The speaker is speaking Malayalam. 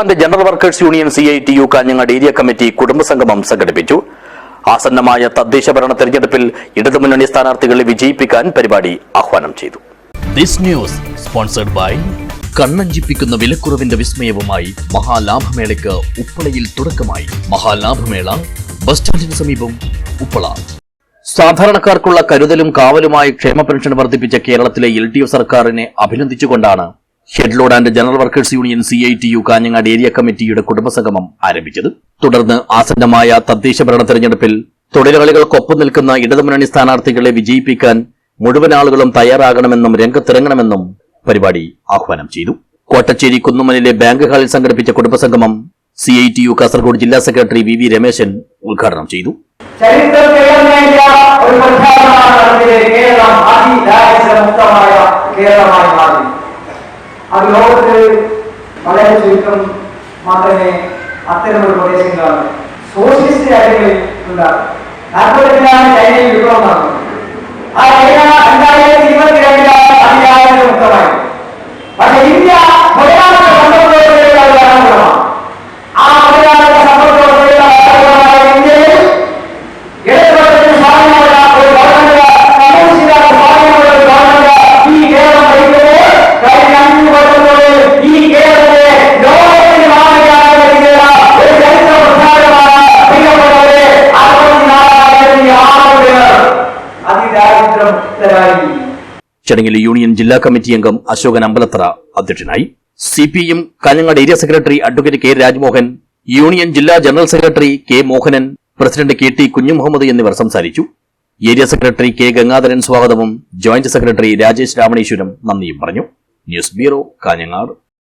And general workers union C I T U Kanhangad area committee കുടുംബസംഗമം സംഘടിപ്പിച്ചു. ആസന്നമായ തദ്ദേശ ഭരണ തെരഞ്ഞെടുപ്പിൽ ഇടതുമുന്നണി സ്ഥാനാർത്ഥികളെ വിജയിപ്പിക്കാൻ പരിപാടി ആഹ്വാനം ചെയ്തു. ദിസ് ന്യൂസ് സ്പോൺസർഡ് ബൈ കണ്ണഞ്ചിപ്പിക്കുന്ന വിലക്കുറവിന്റെ വിസ്മയവുമായി മഹാലാഭമേളയ്ക്ക് ഉപ്പളയിൽ തുടക്കമായി. മഹാലാഭമേള ബസ് സ്റ്റാൻഡിന് സമീപം ഉപ്പള. സാധാരണക്കാർക്കുള്ള കരുതലും കാവലുമായി ക്ഷേമ പെൻഷൻ വർദ്ധിപ്പിച്ച കേരളത്തിലെ എൽ ഡി എഫ് സർക്കാരിനെ അഭിനന്ദിച്ചുകൊണ്ടാണ് headload and general workers union C I T U Kanhangad area കമ്മിറ്റിയുടെ കുടുംബസംഗമം ആരംഭിച്ചത്. തുടർന്ന് ആസന്നമായ തദ്ദേശ ഭരണ തെരഞ്ഞെടുപ്പിൽ തൊഴിലാളികൾക്കൊപ്പം നിൽക്കുന്ന ഇടതുമുന്നണി സ്ഥാനാർത്ഥികളെ വിജയിപ്പിക്കാൻ മുഴുവൻ ആളുകളും തയ്യാറാകണമെന്നും രംഗത്തിറങ്ങണമെന്നും പരിപാടി ആഹ്വാനം ചെയ്തു. കോട്ടച്ചേരി കുന്നുമലിലെ ബാങ്ക് ഹാളിൽ സംഘടിപ്പിച്ച കുടുംബസംഗമം C I T U Kasaragod ജില്ലാ സെക്രട്ടറി വി വി രമേശൻ ഉദ്ഘാടനം ചെയ്തു. കേരളം കേരളമായി മാറി. അത് ലോകത്തിൽ വളരെ ചുരുക്കം മാത്രമേ അത്തരമൊരു പ്രദേശങ്ങളാണ്. സോഷ്യലിസ്റ്റ് രാജ്യങ്ങളിൽ ഉണ്ടാകും ചൈനയിൽ ചടങ്ങിൽ യൂണിയൻ ജില്ലാ കമ്മിറ്റി അംഗം അശോകൻ അമ്പലത്തറ അധ്യക്ഷനായി. C P M Kanhangad area secretary advocate K Rajmohan union ജില്ലാ general secretary K Mohanan president K T Kunhumuhammad എന്നിവർ സംസാരിച്ചു. ഏരിയ സെക്രട്ടറി കെ ഗംഗാധരൻ സ്വാഗതവും ജോയിന്റ് സെക്രട്ടറി രാജേഷ് രാമണീശ്വരം നന്ദിയും പറഞ്ഞു. News bureau Kanhangad.